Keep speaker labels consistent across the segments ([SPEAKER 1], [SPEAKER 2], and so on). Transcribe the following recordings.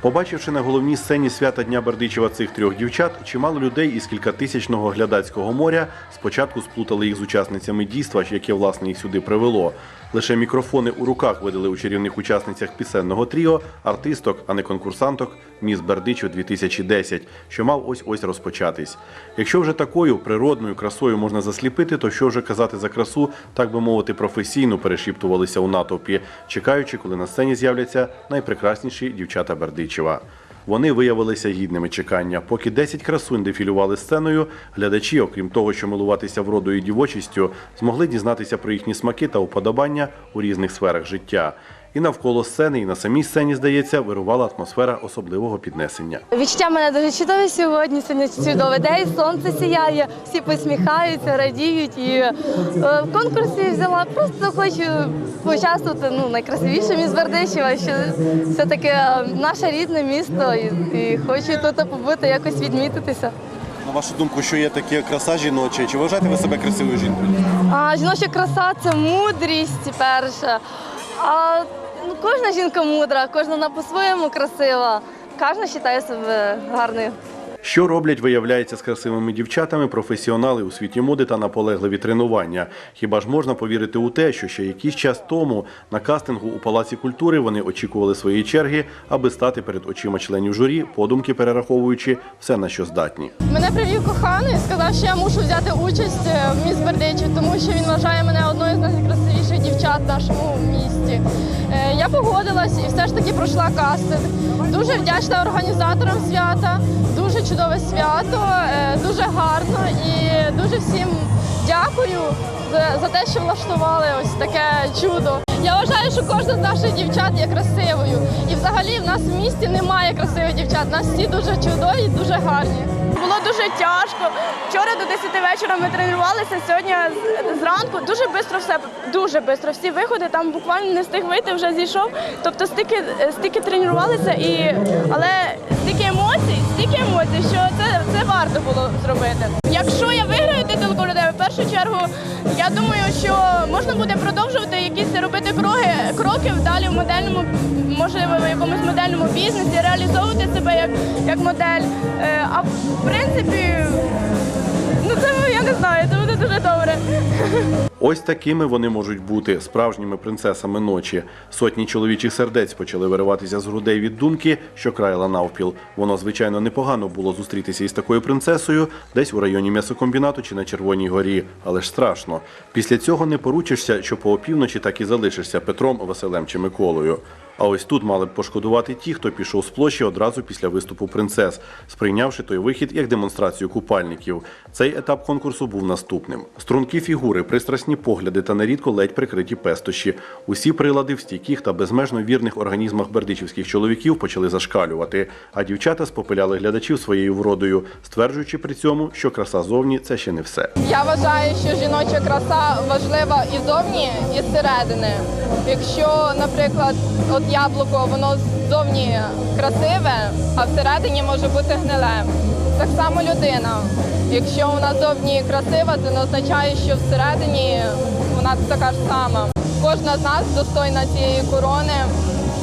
[SPEAKER 1] Побачивши на головній сцені свята Дня Бердичева цих трьох дівчат, чимало людей із кількатисячного глядацького моря спочатку сплутали їх з учасницями дійства, яке власне їх сюди привело. Лише мікрофони у руках видали у чарівних учасницях пісенного тріо, артисток, а не конкурсанток Міс Бердичів 2010, що мав ось ось розпочатись. Якщо вже такою природною красою можна засліпити, то що вже казати за красу, так би мовити, професійно перешіптувалися у натовпі, чекаючи, коли на сцені з'являться найпрекрасніші дівчата Бердичева. Вони виявилися гідними чекання. Поки 10 красунь дефілювали сценою, глядачі, окрім того, що милуватися вродою і дівочістю, змогли дізнатися про їхні смаки та уподобання у різних сферах життя. І навколо сцени, і на самій сцені, здається, вирувала атмосфера особливого піднесення.
[SPEAKER 2] Відчуття мене дуже чудове сьогодні. Сьогодні чудовий день, сонце сіяє, всі посміхаються, радіють. І е, в конкурсі взяла просто хочу поучаствувати ну, найкрасивіше міст Бердичева, що все-таки е, наше рідне місто, і, і хочу тут побути, якось відмітитися.
[SPEAKER 1] На вашу думку, що є таке краса жіноча? Чи вважаєте ви себе красивою жінкою?
[SPEAKER 2] А жіноча краса це мудрість перша. А ну, кожна жінка мудра, кожна вона по-своєму красива. Кожна вважає себе гарною.
[SPEAKER 1] Що роблять, виявляється, з красивими дівчатами професіонали у світі моди та наполегливі тренування. Хіба ж можна повірити у те, що ще якийсь час тому на кастингу у Палаці культури вони очікували своєї черги, аби стати перед очима членів журі, подумки перераховуючи все на що здатні.
[SPEAKER 3] Мене привів коханий, сказав, що я мушу взяти участь е, в міс Бердичів, тому що він вважає мене одною з найкрасивіших дівчат в нашому місті. Е, Я погодилась і все ж таки пройшла кастинг. Дуже вдячна організаторам свята, дуже чудове свято, е, дуже гарно і дуже всім дякую за, за те, що влаштували ось таке чудо. Я вважаю, що кожна з наших дівчат є красивою. І взагалі в нас в місті немає красивих дівчат. Нас всі дуже чудові дуже гарні.
[SPEAKER 2] Було дуже тяжко. Вчора до 10 вечора ми тренувалися. Сьогодні зранку дуже швидко все, дуже швидко. Всі виходи там буквально не встиг вийти, вже зійшов. Тобто стільки, стільки тренувалися, і але стільки емоцій, стільки емоцій, що це, це варто було зробити. Якщо я виграю титул королеви, в першу чергу я думаю, що можна буде продовжувати якісь робити кроки, кроки далі в модельному, можливо, в якомусь модельному бізнесі, реалізовувати себе як, як модель. Е, А в принципі, ну це я не знаю, це буде дуже добре.
[SPEAKER 1] Ось такими вони можуть бути справжніми принцесами ночі. Сотні чоловічих сердець почали вириватися з грудей від думки, що краяла навпіл. Воно, звичайно, непогано було зустрітися із такою принцесою десь у районі м'ясокомбінату чи на Червоній горі, але ж страшно. Після цього не поручишся, що по опівночі так і залишишся Петром, Василем чи Миколою. А ось тут мали б пошкодувати ті, хто пішов з площі одразу після виступу принцес, сприйнявши той вихід як демонстрацію купальників. Цей етап конкурсу був наступним: стрункі фігури, пристрасні погляди та нерідко ледь прикриті пестощі. Усі прилади в стійких та безмежно вірних організмах бердичівських чоловіків почали зашкалювати, а дівчата спопиляли глядачів своєю вродою, стверджуючи при цьому, що краса зовні це ще не все.
[SPEAKER 3] Я вважаю, що жіноча краса важлива і зовні, і зсередини. Якщо, наприклад, от яблуко, воно зовні красиве, а всередині може бути гниле. Так само людина. Якщо вона зовні красива, це не означає, що всередині вона така ж сама. Кожна з нас достойна цієї корони.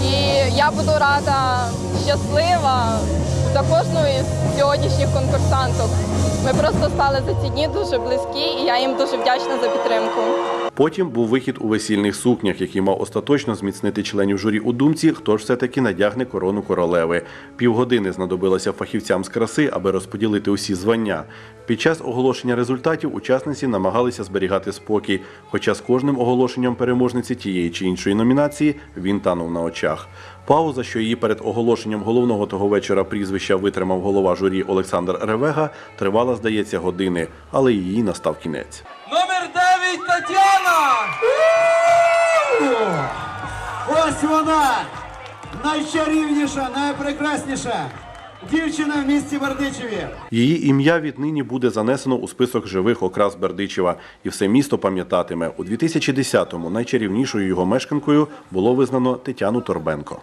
[SPEAKER 3] І я буду рада, щаслива за кожну із сьогоднішніх конкурсанток. Ми просто стали за ці дні дуже близькі, і я їм дуже вдячна за підтримку.
[SPEAKER 1] Потім був вихід у весільних сукнях, який мав остаточно зміцнити членів журі у думці, хто ж все-таки надягне корону королеви. Півгодини знадобилося фахівцям з краси, аби розподілити усі звання. Під час оголошення результатів учасниці намагалися зберігати спокій, хоча з кожним оголошенням переможниці тієї чи іншої номінації він танув на очах. Пауза, що її перед оголошенням головного того вечора прізвища витримав голова журі Олександр Ревега, тривала, здається, години, але її настав кінець.
[SPEAKER 4] Номер 9 Тетяна!
[SPEAKER 5] Ось вона! Найчарівніша, найпрекрасніша дівчина в місті Бердичеві.
[SPEAKER 1] Її ім'я віднині буде занесено у список живих окрас Бердичева, і все місто пам'ятатиме. У 2010-му найчарівнішою його мешканкою було визнано Тетяну Торбенко.